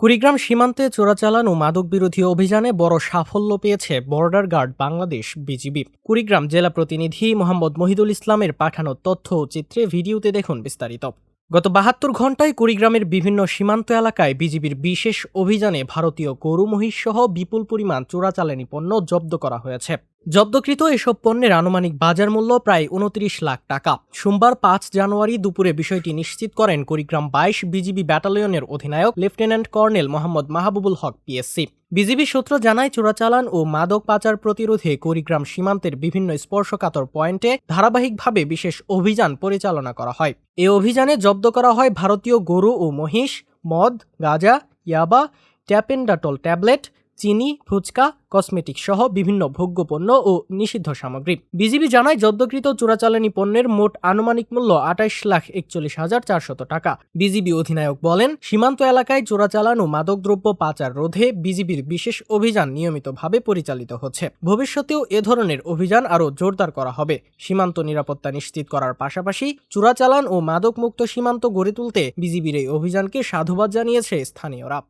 কুড়িগ্রাম সীমান্তে চোরাচালান ও মাদক বিরোধী অভিযানে বড় সাফল্য পেয়েছে border guard Bangladesh BGB. Kurigram জেলা প্রতিনিধি মোহাম্মদ মহিদুল ইসলামের পাঠানো তথ্য ও চিত্রে ভিডিওতে দেখুন বিস্তারিত। গত বাহাত্তর ঘন্টায় কুড়িগ্রামের বিভিন্ন সীমান্ত এলাকায় বিজিবির বিশেষ অভিযানে ভারতীয় গরু মহিষ সহ বিপুল পরিমাণ চোরাচালানি পণ্য জব্দ করা হয়েছে। জব্দকৃত এসব পণ্যের আনুমানিক বাজার মূল্য প্রায় উনত্রিশ লাখ টাকা। সোমবার পাঁচ জানুয়ারি দুপুরে বিষয়টি নিশ্চিত করেন কুড়িগ্রাম বাইশ বিজিবি ব্যাটালিয়নের অধিনায়ক lieutenant colonel Mohammad Mahbubul Haque PSC. BGB সূত্র জানায়, চোরাচালান ও মাদক পাচার প্রতিরোধে কুড়িগ্রাম সীমান্তের বিভিন্ন স্পর্শকাতর পয়েন্টে ধারাবাহিকভাবে বিশেষ অভিযান পরিচালনা করা হয়। এ অভিযানে জব্দ করা হয় ভারতীয় গরু ও মহিষ, মদ, গাঁজা, ইয়াবা, ট্যাপেন্ডাটল ট্যাবলেট চিনি, ফুচকা, কসমেটিক সহ বিভিন্ন ভোগ্যপণ্য ও নিষিদ্ধ সামগ্রী। বিজিবি জানায় জব্দকৃত চোরাচালানি পণ্যের মোট আনুমানিক মূল্য আঠাইশ লাখ একচল্লিশ হাজার চারশত টাকা। বিজিবি অধিনায়ক বলেন, সীমান্ত এলাকায় চোরাচালান ও মাদকদ্রব্য পাচার রোধে বিজিবির বিশেষ অভিযান নিয়মিতভাবে পরিচালিত হচ্ছে। ভবিষ্যতেও এ ধরনের অভিযান আরও জোরদার করা হবে। সীমান্ত নিরাপত্তা নিশ্চিত করার পাশাপাশি চোরাচালান ও মাদকমুক্ত সীমান্ত গড়ে তুলতে বিজিবির এই অভিযানকে সাধুবাদ জানিয়েছে স্থানীয়রা।